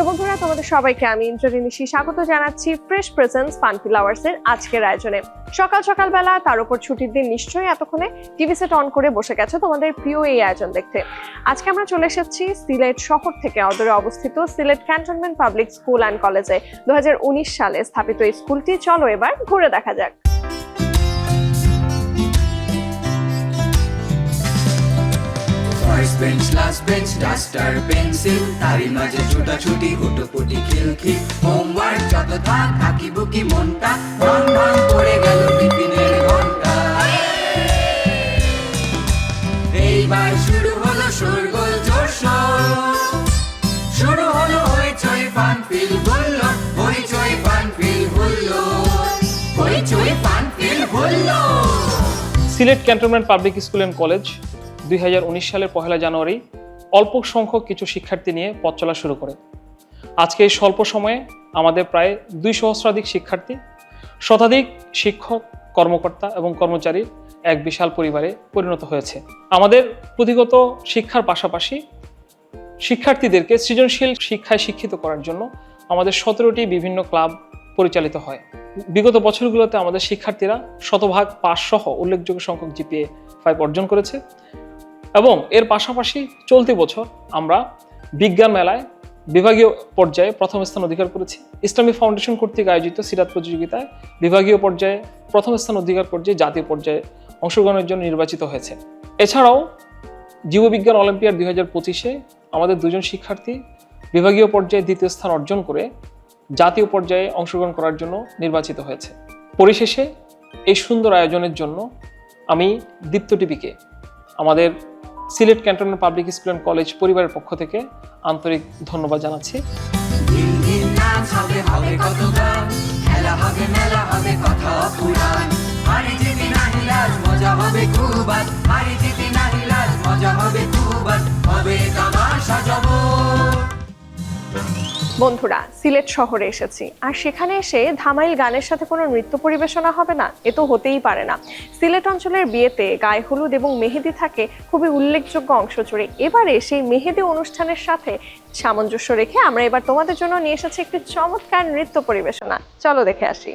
প্রিয় বন্ধুরা, তোমাদের সবাইকে আমি ইন্দ্রনীষী স্বাগত জানাচ্ছি ফ্রেশ প্রেজেন্স ফান ফ্লাওয়ার্স এর আজকের আয়োজনে। সকাল সকাল বেলা তার উপর ছুটির দিন নিশ্চয়ই এতক্ষণে টিভি সেট অন করে বসে গেছে তোমাদের প্রিয় এই আয়োজন দেখতে। আজকে আমরা চলে এসেছি সিলেট শহর থেকে অদূরে অবস্থিত Sylhet cantonment public school and কলেজে। দু হাজার উনিশ সালে স্থাপিত এই স্কুলটি। চলো এবার ঘুরে দেখা যাক। First bench last bench duster pencil তারই মাঝে ছোটাছুটি, হুটোপুটি খিলখিল হোমওয়ার্ক যত থাক আঁকি বুকি মনটা ভাং ভাং করে গেল টিফিনের ঘণ্টা। এইবার শুরু হলো শোরগোল জোরশোর শুরু হলো হইচই ফান ফিল হলো হইচই ফান ফিল হলো হইচই ফান ফিল হলো Sylhet cantonment public school and college দুই হাজার উনিশ সালের পহেলা জানুয়ারি অল্প সংখ্যক কিছু শিক্ষার্থী নিয়ে পথ চলা শুরু করে। আজকে এই স্বল্প সময়ে আমাদের প্রায় দুই সহস্রাধিক শিক্ষার্থী, শতাধিক শিক্ষক, কর্মকর্তা এবং কর্মচারীর এক বিশাল পরিবারে পরিণত হয়েছে। আমাদের পুঁথিগত শিক্ষার পাশাপাশি শিক্ষার্থীদেরকে সৃজনশীল শিক্ষায় শিক্ষিত করার জন্য আমাদের সতেরোটি বিভিন্ন ক্লাব পরিচালিত হয়। বিগত বছরগুলোতে আমাদের শিক্ষার্থীরা শতভাগ পাস সহ উল্লেখযোগ্য সংখ্যক জিপিএ ফাইভ অর্জন করেছে। এবং এর পাশাপাশি চলতি বছর আমরা বিজ্ঞান মেলায় বিভাগীয় পর্যায়ে প্রথম স্থান অধিকার করেছি। ইসলামী ফাউন্ডেশন কর্তৃক আয়োজিত সিরাত প্রতিযোগিতায় বিভাগীয় পর্যায়ে প্রথম স্থান অধিকার পর্যায়ে জাতীয় পর্যায়ে অংশগ্রহণের জন্য নির্বাচিত হয়েছে। এছাড়াও জীববিজ্ঞান অলিম্পিয়াড দুই হাজার পঁচিশে আমাদের দুজন শিক্ষার্থী বিভাগীয় পর্যায়ে দ্বিতীয় স্থান অর্জন করে জাতীয় পর্যায়ে অংশগ্রহণ করার জন্য নির্বাচিত হয়েছে। পরিশেষে এই সুন্দর আয়োজনের জন্য আমি দীপ্ত টিভিকে আমাদের Sylhet cantonment public school and college পরিবারের পক্ষ থেকে আন্তরিক ধন্যবাদ জানাচ্ছি। দিন দিন মজা হবে হবে বন্ধুরা, সিলেট শহরে এসেছি। আর সেখানে এসে ধামাইল গানের সাথে কোনো নৃত্য পরিবেশনা হবে না, এ তো হতেই পারে না। সিলেট অঞ্চলের বিয়েতে গায়ে হলুদ এবং মেহেদি থাকে খুবই উল্লেখযোগ্য অংশ জুড়ে। এবারে সেই মেহেদি অনুষ্ঠানের সাথে সামঞ্জস্য রেখে আমরা এবার তোমাদের জন্য নিয়ে এসেছি একটি চমৎকার নৃত্য পরিবেশনা। চলো দেখে আসি।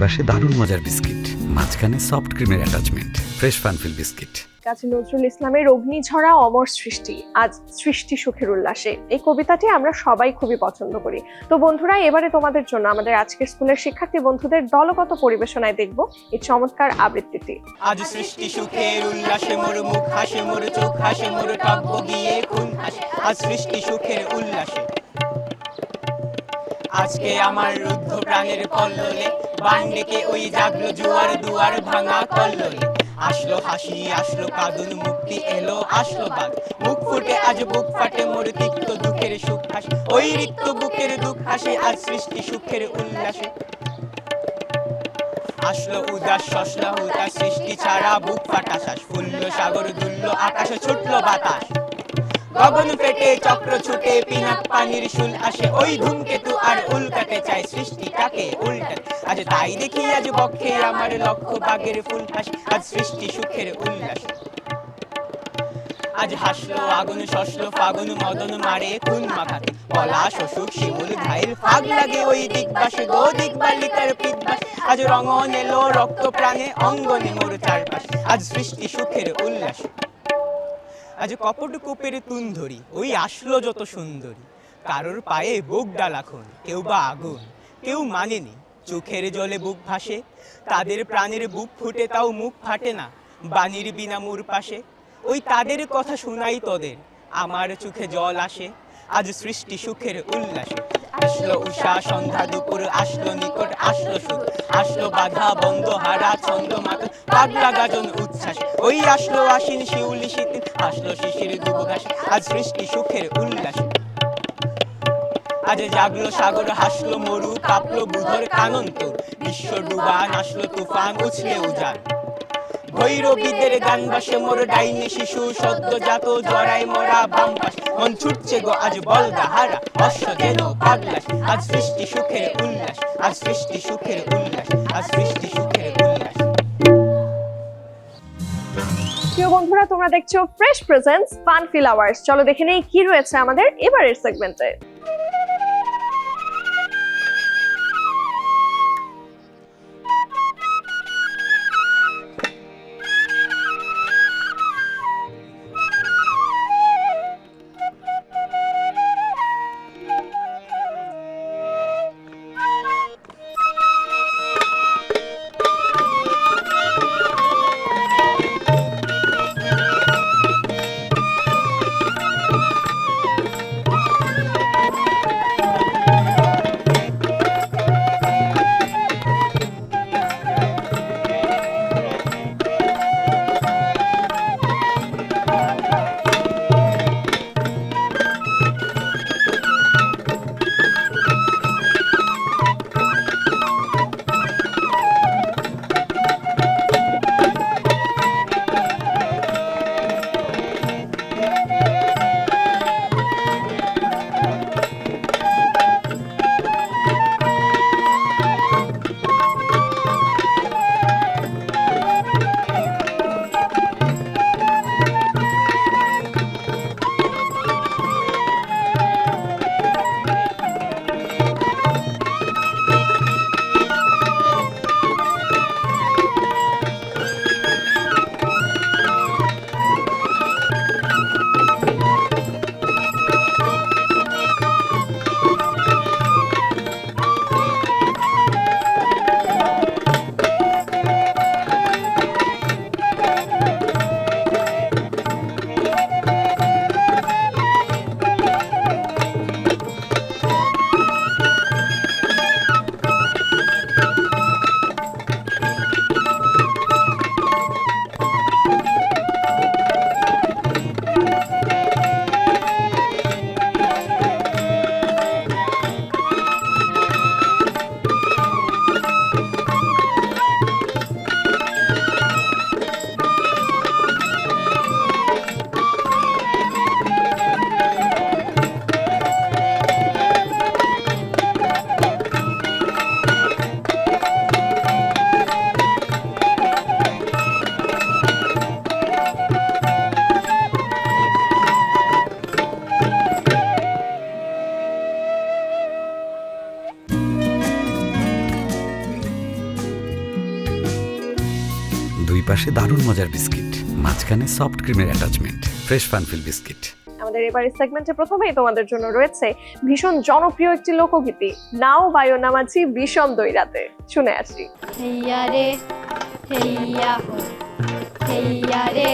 পাশে দারুণ মজার বিস্কিট মাঝখানে সফট ক্রিমের attachment fresh fun feel biscuit. Kazi Nazrul ইসলামের অগ্নিঝরা অমর সৃষ্টি আজ সৃষ্টি সুখের উল্লাসে। এই কবিতাটি আমরা সবাই খুবই পছন্দ করি। তো বন্ধুরা এবারে তোমাদের জন্য আমাদের আজকের স্কুলের শিক্ষার্থী বন্ধুদের দলগত পরিবেশনায় দেখব এই চমৎকার আবৃত্তিটি। আজ সৃষ্টি সুখের উল্লাসে মোর মুখ হাসে মোর চোখ হাসে মোর কাব্য গিয়ে খুন হাসে। আজ সৃষ্টি সুখের উল্লাসে। আজকে আমার রুদ্ধ প্রাণের কল্লোলে বান ডেকে ওই জাগলো জুয়ার দুয়ার ভাঙা কল্লোলে। আসলো হাসি, আসলো কাঁদুন, মুক্তি এলো, আসলো বাদ মুখ ফুটে, আজ বুক ফাটে মোর তিক্ত দুঃখের সুখ হাসে ওই রিক্ত বুকের দুঃখ হাসে আজ সৃষ্টি সুখের উল্লাসে। আসলো উদাস শসলা হুতাস সৃষ্টি ছাড়া বুক ফাটা শ্বাস। ফুলল সাগর, দুলল আকাশে, ছুটলো বাতাস। গগন পেটে চক্র ছুটে, পিনাক পানির শুল আসে, ওই ধূমকেতু আর উল্কাতে চায় সৃষ্টিটাকে উল্টাতে আজ তাই দেখি আজ বক্ষে আমার লক্ষ বাগের ফুল হাসি আজ সৃষ্টি সুখের উল্লাস। আজ হাসলো আগুন, শসলো ফাগুন, মদন মারে খুন মাখাতে পলাশ অসুখ শিমুল, ঘাইল, ফাগ লাগে ওই দিগবাসে গো দিগবালিকার পিদবাস আজ রঙন এলো রক্ত প্রাণে, অঙ্গনে মোর চারপাশ। আজ সৃষ্টি সুখের উল্লাস। আজ কপট কূপের তুন ধরি ওই আসলো যত সুন্দরী। কারোর পায়ে বুক ডালাখন, কেউ বা আগুন, কেউ মানেনি। চোখের জলে বুক ভাসে, তাদের প্রাণের বুক ফুটে, তাও মুখ ফাটে না, বাণীর বিনা মুর পাশে। ওই তাদের কথা শোনাই তোদের, আমার চোখে জল আসে। আজ সৃষ্টি সুখের উল্লাসে। আসলো উষা, সন্ধ্যা, দুপুর, আসলো নিকট, আসলো সুখ। আসলো বাধা, বন্ধ, হারা, ছন্দ মাথা পাগলা গাজন, উচ্ছ্বাস। ওই আসলো আশ্বিন শিউলি শীত, আসলো শিশির দুব ঘাস আজ সৃষ্টি সুখের উল্লাস। আজ জাগলো সাগর, হাসলো মরু, কাঁপলো বুধর কানন তোর বিশ্ব ডুবান, আসলো তুফান, উছলে উজান। ভৈরবীদের গান মোর ডাইনে শিশু জড়াই মরা মন ছুটছে গো, আজ হারা অশ্ব যেন পাগলাস। আজ সৃষ্টি সুখের উল্লাস, আজ সৃষ্টি সুখের উল্লাস, আজ সৃষ্টি সুখের উল্লাস। প্রিয় বন্ধুরা, তোমরা দেখছ fresh presents fun feel hours চলো দেখে নেই কি রয়েছে আমাদের এবারের সেগমেন্টে মজার বিস্কিট মাঝখানে সফট ক্রিমের অ্যাটাচমেন্ট ফ্রেশ ফানফিল বিস্কিট আমাদের এবারের সেগমেন্টে প্রথমেই তোমাদের জন্য রয়েছে ভীষণ জনপ্রিয় একটি লোকগীতি নাও বায়ো নামাজি বিষম দৈরাতে শুনে আসি। হেইয়া রে হেইয়া হো হেইয়া রে।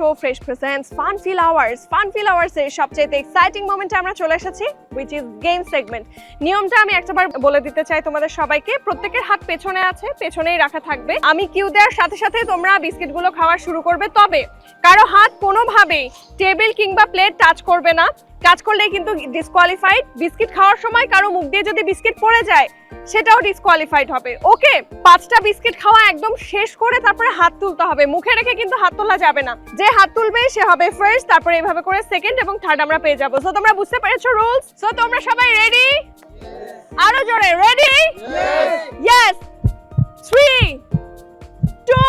দেখছ fresh presents fun feel hours fun feel hours এর সবচেয়ে এক্সাইটিং মোমেন্টে আমরা চলে এসেছি। হুইচ ইজ গেম সেগমেন্ট নিয়মটা আমি একটাবার বলে দিতে চাই তোমাদের সবাইকে। প্রত্যেকের হাত পেছনে আছে, পেছনেই রাখা থাকবে। আমি কিউ দেওয়ার সাথে সাথে তোমরা বিস্কিটগুলো খাওয়া শুরু করবে। তবে কারও হাত কোনোভাবেই টেবিল কিংবা প্লেট টাচ করবে না। টাচ করলে কিন্তু ডিসকোয়ালিফাইড বিস্কিট খাওয়ার সময় কারও মুখ দিয়ে যদি বিস্কিট পড়ে যায়, সেটাও ডিসকোয়ালিফাইড হবে। ওকে, পাঁচটা বিস্কিট খাওয়া একদম শেষ করে তারপরে হাত তুলতে হবে। মুখে রেখে কিন্তু হাত তোলা যাবে না। যে হাত তুলবে, সে হবে ফার্স্ট তারপরে এইভাবে করে সেকেন্ড এবং থার্ড আমরা পেয়ে যাব। সো তোমরা বুঝতে পেরেছ রুলস সো তোমরা সবাই রেডি আরও জোরে ready yes three two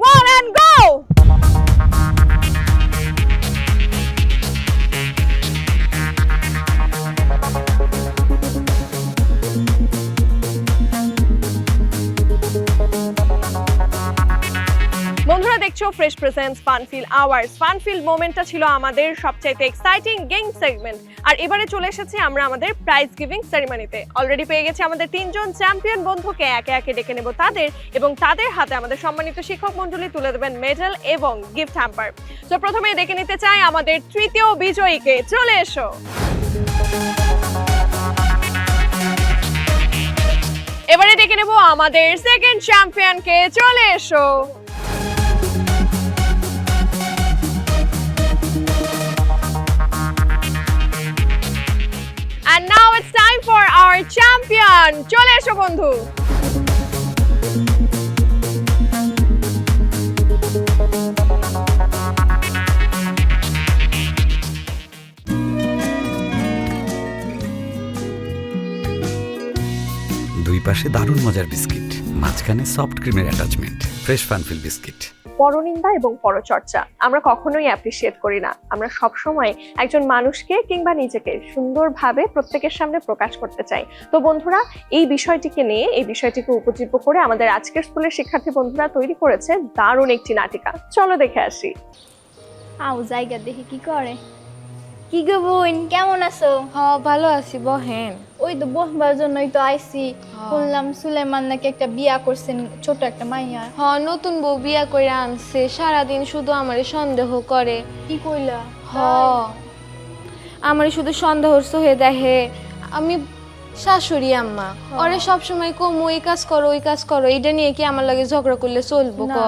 one and go fresh presents fun feel hours fun feel মোমেন্টটা ছিল আমাদের সবচাইতে এক্সাইটিং গেম সেগমেন্ট আর এবারে চলে এসেছি আমরা আমাদের প্রাইজ গিভিং সেরিমনিতে অলরেডি পেয়ে গেছি আমাদের তিনজন চ্যাম্পিয়ন বন্ধুকে একে একে ডেকে নেব তাদের এবং তাদের হাতে আমাদের সম্মানিত শিক্ষক মণ্ডলী তুলে দেবেন মেডেল এবং গিফট হ্যাম্পার তো প্রথমে ডেকে নিতে চাই আমাদের তৃতীয় বিজয়ীকে। চলে এসো। এবারে ডেকে নেব আমাদের সেকেন্ড চ্যাম্পিয়নকে চলে এসো। Our champion. চলে এসো বন্ধু দুই পাশে দারুণ মজার বিস্কিট, মাঝখানে সফট ক্রিমের অ্যাটাচমেন্ট ফ্রেশ ফানফিল বিস্কিট পরনিন্দা এবং পরচর্চা। আমরা কখনোই অ্যাপ্রিসিয়েট করি না। আমরা সব সময় একজন মানুষকে কিংবা নিজেকে সুন্দরভাবে প্রত্যেকের সামনে প্রকাশ করতে চাই। তো বন্ধুরা, এই বিষয়টিকে নিয়ে, এই বিষয়টিকে উপজীব্য করে আমাদের আজকের স্কুলের শিক্ষার্থী বন্ধুরা তৈরি করেছে দারুণ একটি নাটিকা। চলো দেখে আসি। আও, জায়গা দেখে কি করে? কি গো বোন? কেমন আছো? হ ভালো আছি বহেন। ওই তো বসবার জন্যই তো আইছি। শুনলাম সুলেমান নাকি একটা বিয়া করছেন ছোট একটা মাইয়া। হ নতুন বউ বিয়া করে আনছে। সারাদিন শুধু আমারে সন্দেহ করে। কি কইলা? হ। আমারে শুধু সন্দেহর সহে দেখে। আমি শাশুড়ি আম্মা। ওরে সব সময় কম ওই কাজ করো ওই কাজ করো। এটা নিয়ে কি আমার লাগে ঝগড়া করলে চলবো ক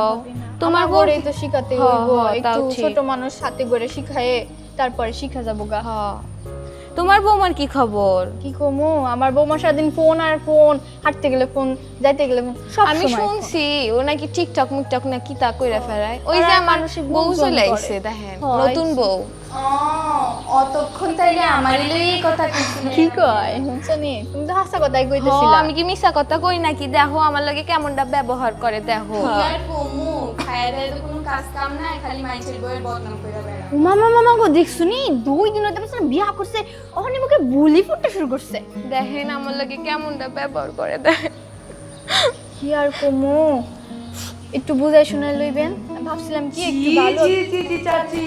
তোমার আমার তো শিখাতে হইব। একটু ছোট মানুষ হাতে করে শিখায়ে তারপরে শিখা যাব গা। হ তোমার বৌমার কি খবর? কি কমো? আমার বৌমা সারাদিন ফোন আর ফোন হাঁটতে গেলে ফোন যাইতে গেলে ফোন আমি শুনছি ও নাকি টিকটক মুকটক না কি তা কইরা ফেরায় ওই যে আমার বউ চলে আইছে দেখেন নতুন বউ। অতক্ষণ তাইলে আমার এই কথা কি কয়? শুনছনি? তুমি তো হাসা কথাই কইতেছিলা। আমি কি মিছা কথা কই নাকি? দেখো আমার লাগে কেমনটা ব্যবহার করে দেখো। মামা মামা গো দেখছুনি দুই দিন হতে পারছে বিয়া করছে। ওখানে মুখে বুলি ফুটতে শুরু করছে। দেখেন আমার লাগে কেমনটা ব্যবহার করে দেখেন। কি আর কমু? একটু বুঝাই শুনে লইবেন। ভাবছিলাম কি একটু ভালো জি জি জি চাচি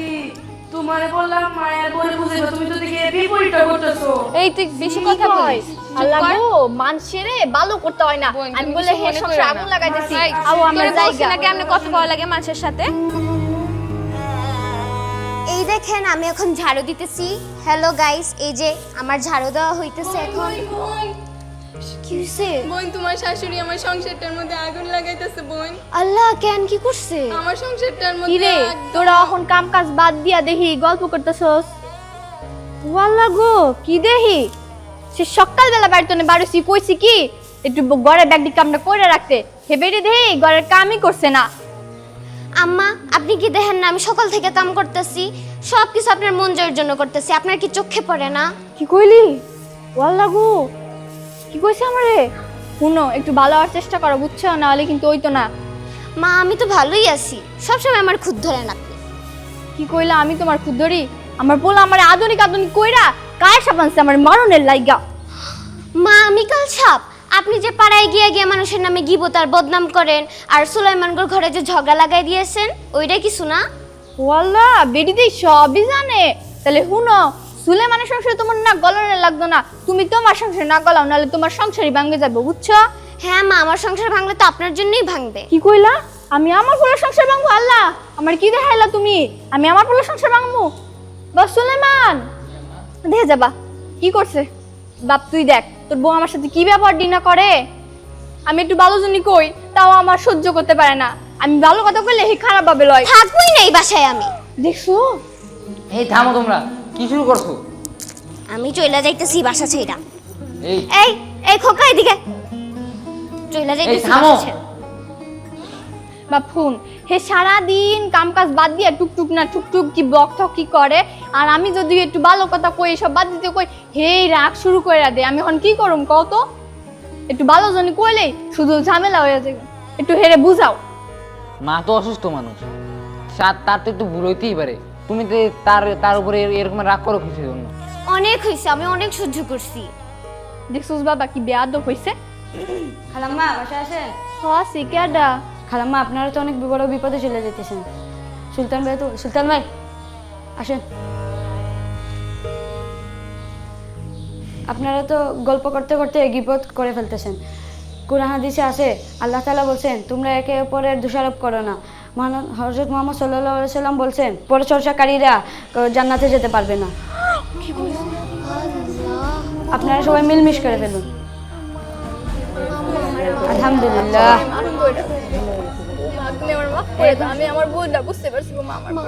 তোমারে বললাম মায়ের বই বুঝাইবো তুমি তো দেখি বিপরীতটা করতেছো। এই তুই বেশি কথা বলিস। আল্লাহ। গো মানুষেরে ভালো করতে হয় না। আমি বলে হে সংসার আগুন লাগাইতেছি। আও আমার তোরে জায়গা। না কেমনে কথা কওয়া লাগে মানুষের সাথে? দেখেন আমি এখন ঝাড়ু দিতেছি। হ্যালো গাইস এই যে আমার ঝাড়ু দেওয়া হইতেছে এখন। কি হইছে? বোন তোমার শাশুড়ি আমার সংসারটার মধ্যে আগুন লাগাইতেছে বোন। আল্লাহ কেন কি করছে? আমার সংসারটার মধ্যে রে তোরা এখন কাম কাজ বাদ দিয়া দেখি গল্প করতেছস? ওয়াল্লা গো কি দেখি? সে সকালবেলা বাড়িতে নে বাড়িছি কইছি কি একটু ঘরের ব্যাগটি কামটা করে রাখতে। হে দেহি ঘরের কামই করছে না। আম্মা আপনি কি দেখেন না আমি সকাল থেকে কাম করতেছি। সব কিছু আপনার মন জয়ের জন্য করতেছি। আপনার কি চোখে পড়ে না? কি কইলি? ওয়াল্লা গো। কি কইছে আমারে? শুনো একটু ভালো হওয়ার চেষ্টা করো বুঝছ? না হলে কিন্তু ওই তো না। মা আমি তো ভালোই আছি। সবসময় আমার খুদ ধরে না আপনি। কি কইলা আমি তোমার খুদ ধরি? আমার বলা আমার আধুনিক আধুনিক কইরা কায় সাবানছে আমার মরণের লাইগা। মা আমি কাল সাপ। আপনি যে পাড়ায় গিয়ে গিয়ে মানুষের নামে গিবত আর বদনাম করেন আর সুলাইমানগর ঘরে যে ঝগড়া লাগাই দিয়েছেন ওইটা কিছু না? ওয়াল্লা বেডিতে সবই জানে। তাহলে হুনো সুলেমানের সংসারে তোমার না গলানো লাগতো না। তুমি তোমার সংসারে না গলাও নাহলে তোমার সংসারই ভাঙবে যাবে বুঝছ? হ্যাঁ মা আমার সংসার ভাঙলে তো আপনার জন্যই ভাঙবে। কি কইলা? আমি আমার পোলার সংসার ভাঙবো আল্লাহ? আমার কি দেখাইলা তুমি? আমি আমার পোলার সংসার ভাঙবো? বা সুলেমান? দেখে যাবা। কি করছে? বাপ তুই দেখ তোর বউ আমার সাথে কি ব্যবহার ডিনা করে? আমি একটু ভালো জনই কই তাও আমার সহ্য করতে পারে না। আমি ভালো কথা কইলে হে খারাপ ভাবে লয়। থাকবই না এই বাসায় আমি। দেখছ? এই থামো তোমরা কি শুরু করছ? আমি চইলা যাইতেছি বাসা ছেড়া এই। এই এই খোকা এদিকে। চইলা যাইতেছি থামো। বাসা ছেড়া। বা ফোন হে সারা দিন কাম কাজ বাদ দিয়ে টুকটুক না টুকটুক কি বক ঠক কি করে আর আমি যদি একটু ভালো কথা কই সব বাদ দিতে কই হে রাগ শুরু করে দে। আমি এখন কি করুম কত একটু ভালো জনি কইলেই শুধু ঝামেলা হয়ে যাবে। একটু হেরে বুঝাও। মা তো অসুস্থ মানুষ। সা- তার তো একটু ভুল হইতেই পারে। তুমি তো তার তার উপরে এরকম রাগ করো কিছু জন্য? অনেক হয়েছে আমি অনেক সহ্য করছি। দেখছস বাবা কি বেয়াদব হইছে? খালাম্মা বাসা আসেন? হ্যাঁ সিকেডা খালাম্মা আপনারা তো অনেক বড় বিপদে চলে যেতেছেন। সুলতান ভাই তো সুলতান ভাই আসেন। আপনারা তো গল্প করতে করতে গিবত করে ফেলতেছেন। কোরআন হাদিসে আছে, আল্লাহ তালা বলছেন, তোমরা একে অপরের দোষারোপ করো না। হজরত মোহাম্মদ সাল্লাহ সাল্লাম বলছেন পরচর্চাকারীরা জান্নাতে যেতে পারবে না। আপনারা সবাই মিলমিশ করে ফেলুন। আলহামদুলিল্লাহ। আমার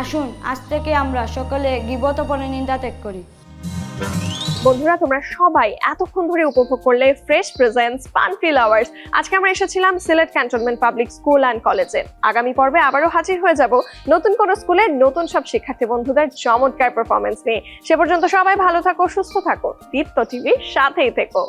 আসুন, আজ থেকে আমরা সকলে গিবত পরে নিন্দা ত্যাগ করি। বন্ধুরা, তোমরা সবাই এতক্ষণ ধরে উপভোগ করলে ফ্রেশ প্রেজেন্স পান আওয়ার্স আজকে আমরা এসেছিলাম Sylhet cantonment public school and কলেজে আগামী পর্বে আবারও হাজির হয়ে যাব নতুন কোনো স্কুলে নতুন সব শিক্ষার্থী বন্ধুদের চমৎকার পারফরমেন্স নিয়ে। সে পর্যন্ত সবাই ভালো থাকো, সুস্থ থাকো। দীপ্ত টিভির সাথেই থেকো।